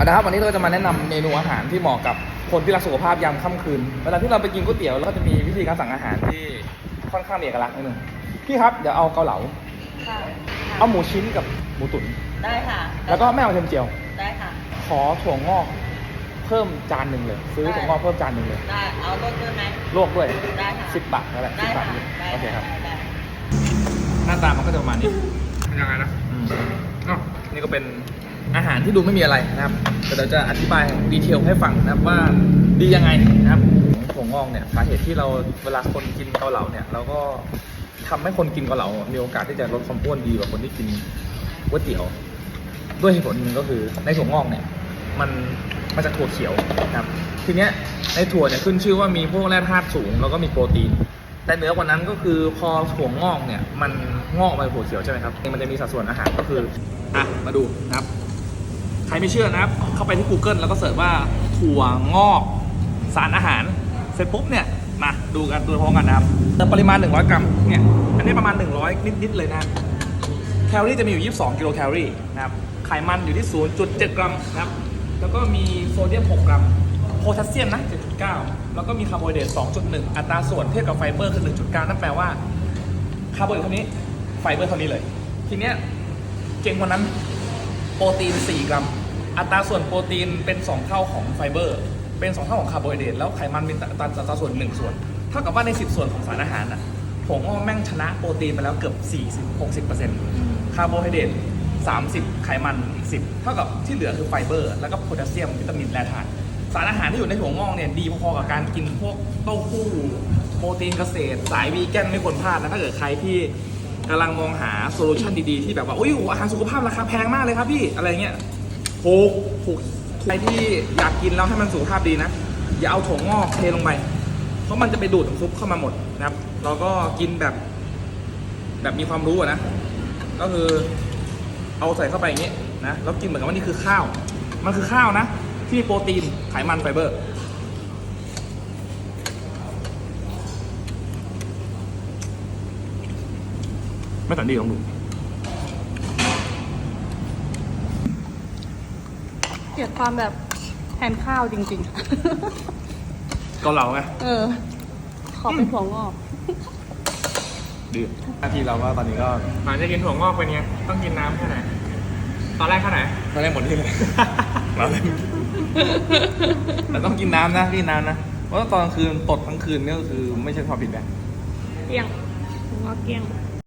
เอาละครับวันนี้เราจะมาแนะนำเมนูอาหารที่เหมาะกับคนที่รักสุขภาพยามค่ำคืน เวลาที่เราไปกินก๋วยเตี๋ยวเราก็จะมีวิธีการสั่งอาหารที่ค่อนข้างมีเอกลักษณ์นิดนึงพี่ครับเดี๋ยวเอาเกาเหลาค่ะเอาหมูชิ้นกับหมูตุ๋นได้ค่ะ แล้วก็ไม่เอาเทียมเจียวได้ค่ะ ขอถั่วงอกเพิ่มจานหนึ่งเลย ซื้อถั่วงอกเพิ่มจานหนึ่งเลยได้เอารถด้วยไหมลวกด้วยได้ค่ะสิบบาทนั่นแหละสิได้บบาค่ะทได้โอเคครับได้หน้าตามันก็จะประมาณนี้ยังไงนะอืมอ๋อนี่ก็เป็น อาหารที่ดูไม่มีอะไรนะครับแต่เดี๋ยวจะอธิบายดีเทลให้ฟังนะครับว่าดียังไงนะครับถั่วงอกเนี่ยสาเหตุที่เราเวลาคนกินเกาเหลาเนี่ยเราก็ทำให้คนกินเกาเหลา มีโอกาสที่จะลดความอ้วนดีกว่าคนที่กินก๋วยเตี๋ยว ด้วยเหตุผลหนึ่งก็คือในถั่วงอกเนี่ยมันมาจากถั่วเขียวนะครับทีเนี้ยในถั่วเนี่ยขึ้นชื่อว่ามีพวกแร่ธาตุสูงแล้วก็มีโปรตีน แต่เหนือกว่านั้นก็คือพอถั่วงอกเนี่ยมันงอกมาถั่วเขียวใช่ไหมครับมันจะมีสัดส่วนอาหารก็คืออะมาดูนะครับ ใครไม่เชื่อนะครับ เข้าไปที่ Google แล้วก็เสิร์ชว่าถั่วงอกสารอาหาร เสร็จปุ๊บเนี่ย มาดูกันดูพร้อมกันนะครับแต่ปริมาณ 100 กรัมเนี่ย อันนี้ประมาณ 100 นิด ๆ เลยนะ แคลอรี่จะมีอยู่ 22 กิโลแคลอรี่นะครับ ไขมันอยู่ที่ 0.7 กรัมนะครับ แล้วก็มีโซเดียม 6 กรัม โพแทสเซียมนะ 7.9 แล้วก็มีคาร์โบไฮเดรต 2.1 อัตราส่วนเทียบกับไฟเบอร์คือ 1.9 นั่นแปลว่าคาร์โบไฮเดรตเท่านี้ ไฟเบอร์เท่านี้เลย ทีเนี้ยเก่งกว่านั้น โปรตีน 4 กรัม อัตราส่วนโปรตีนเป็น 2 เท่าของไฟเบอร์ เป็น 2 เท่าของคาร์โบไฮเดรตแล้วไขมันมีอัตราอัตราส่วน 1 ส่วน เท่ากับว่าใน 10 ส่วนของสารอาหารน่ะผงอ้อแม่งชนะโปรตีนไปแล้วเกือบ 40-60%คาร์โบไฮเดรต30 ไขมันอีก 10 เท่ากับที่เหลือคือไฟเบอร์ แล้วก็โพแทสเซียมวิตามินแร่ธาตุสารอาหารที่อยู่ในถั่วงอกเนี่ยดีพอๆกับการกินพวกเต้าหู้โปรตีนเกษตร สายวีแกนไม่ควรพลาดนะถ้าเกิดใครที่กำลังมองหาโซลูชันดีๆ ที่แบบว่าอุ้ยอาหารสุขภาพราคาแพงมากเลยครับพี่อะไรเงี้ย ถูกถูกใครที่อยากกินแล้วให้มันสุขภาพดีนะ อย่าเอาถั่วงอกเทลงไป เพราะมันจะไปดูดน้ำซุปเข้ามาหมดนะครับ เราก็กินแบบ แบบมีความรู้นะ ก็คือเอาใส่เข้าไปอย่างนี้นะแล้วกินเหมือนกับว่านี่คือข้าว มันคือข้าวนะ ที่มีโปรตีนไขมันไฟเบอร์ไม่สันดีลองดู เก ลียดความแบบแทนข้าวจริง เกาเหลาไง ๆ เออ ขอเป็นถั่วงอกดีหน้าที่เราก็ตอนนี้ก็หลังจากกินถั่วงอกเป็นไงต้องกินน้ำแค่ไหน ตอนแรกแค่ไหนตอนแรกหมดที่เลย เราเลยแต่ต้องกินน้ำนะกินน้ำนะ เพราะว่าตอนกลางคืนตดทั้งคืนนี่ก็คือไม่ใช่ความผิดนะ เกลี้ยงถั่วงอกเกลี้ยง